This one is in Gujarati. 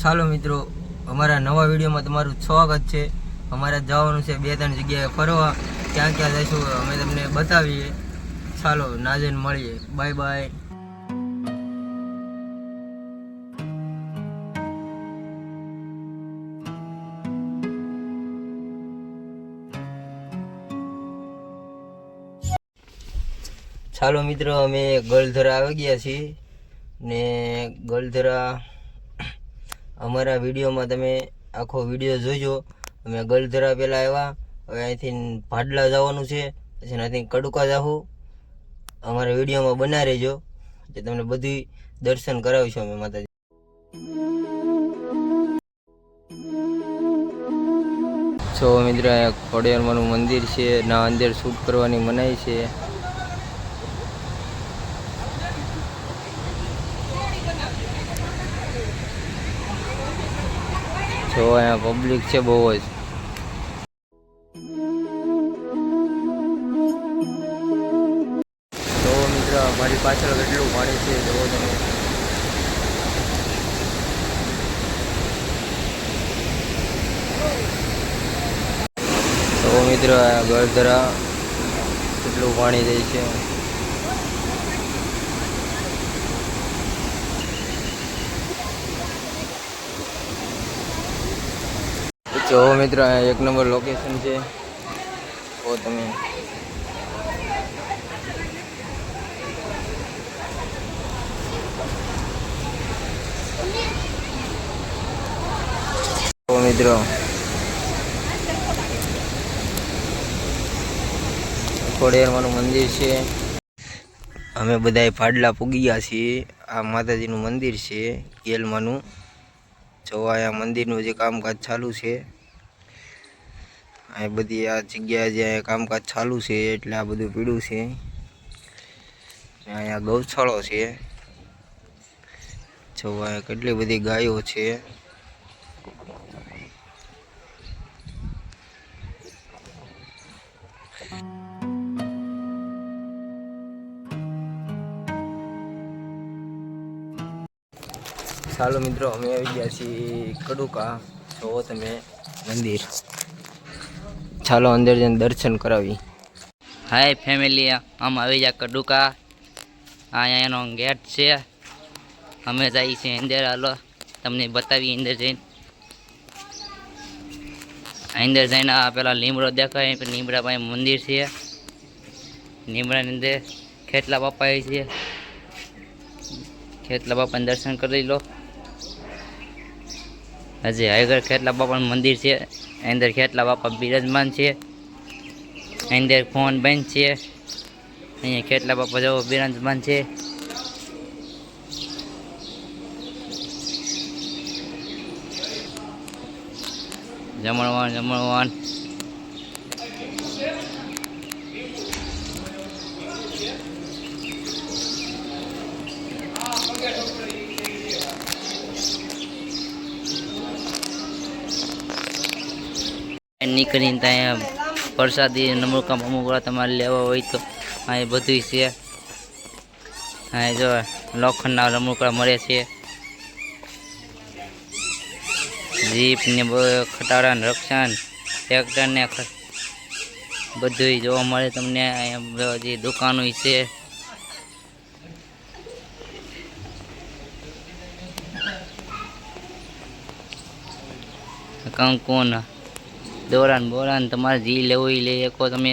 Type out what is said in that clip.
ચાલો મિત્રો, અમારા નવા વિડીયોમાં તમારું સ્વાગત છે. અમારે જવાનું છે બે ત્રણ જગ્યાએ ફરવા. ક્યાં ક્યાં જઈશું અમે તમને બતાવીએ. ચાલો, નાજન મળીએ. બાય બાય ચાલો મિત્રો, અમે ગલધરા આવી ગયા છીએ ને ગલધરા અમારા વિડીયોમાં તમે આખો વીડિયો જોજો. અમે ગલધરા પહેલાં આવ્યા. હવે અહીંથી ભાડલા જવાનું છે. પછી અહીંથી કડુકા જાવું અમારા વિડીયોમાં બના રહેજો. જે તમને બધી દર્શન કરાવીશું અમે માતાજી. છો મિત્ર ખોડિયારમાંનું મંદિર છે. ના અંદર શૂટ કરવાની મનાઈ છે. જો અહીંયા પબ્લિક છે બહુ જ. મિત્ર, મારી પાછળ કેટલું પાણી છે જોવો તમે. મિત્ર ગળધરા, કેટલું પાણી જાય છે. જો મિત્ર એક નંબર લોકેશન છે. તો તમે. મિત્રો. ખોડિયારમાંનું મંદિર છે. અમે બધાય પાડલા પૂગી ગયા છીએ. આ માતાજીનું મંદિર છે, ગેલમાંનું. જો આ મંદિરનું જે કામકાજ ચાલુ છે આ બધી આ જગ્યા જે કામકાજ ચાલુ છે, એટલે આ બધું પીળું છે. અહીંયા ગૌશાળો છે. જોવા કેટલી બધી ગાયો છે. ચાલો મિત્રો, અમે આવી ગયા છીએ કડુકા. જોવો તમે મંદિર. ચાલો અંદર જઈને દર્શન કરાવી હાય ફેમિલી આમ આવી જા કડુકા. અહીંયા એનો ગેટ છે. અમે જઈએ છીએ અંદર. હાલો, તમને બતાવી અંદર જઈને. અંદર જઈને આ પેલા લીમડો દેખાય. લીમડા પાસે મંદિર છે. લીમડાની અંદર ખેતલા બાપા છે. ખેતલા બાપાને દર્શન કરી લો. હજી આગળ ખેતલા બાપાનું મંદિર છે. અંદર ખેતલા બાપા બિરાજમાન છે, અંદર ફોન બંધ છે, અહીંયા કેટલા બાપા જવો બિરાજમાન છે. જમણવાન જમણવાન. નીકળીને ત્યાં પ્રસાદી નમુકા મમુકડા તમારે લેવા હોય તો અહીં બધું છે. હા જો લોખંડના રમકડા મળે છે. જીપ ને ખટારા ને રક્ષણ ટ્રેક્ટર ને બધું જોવા મળે તમને. અહીંયા જે દુકાનો છે. કંકુન દોરાન બોરાન તમારે જે લેવું એ લઈ શકો તમે.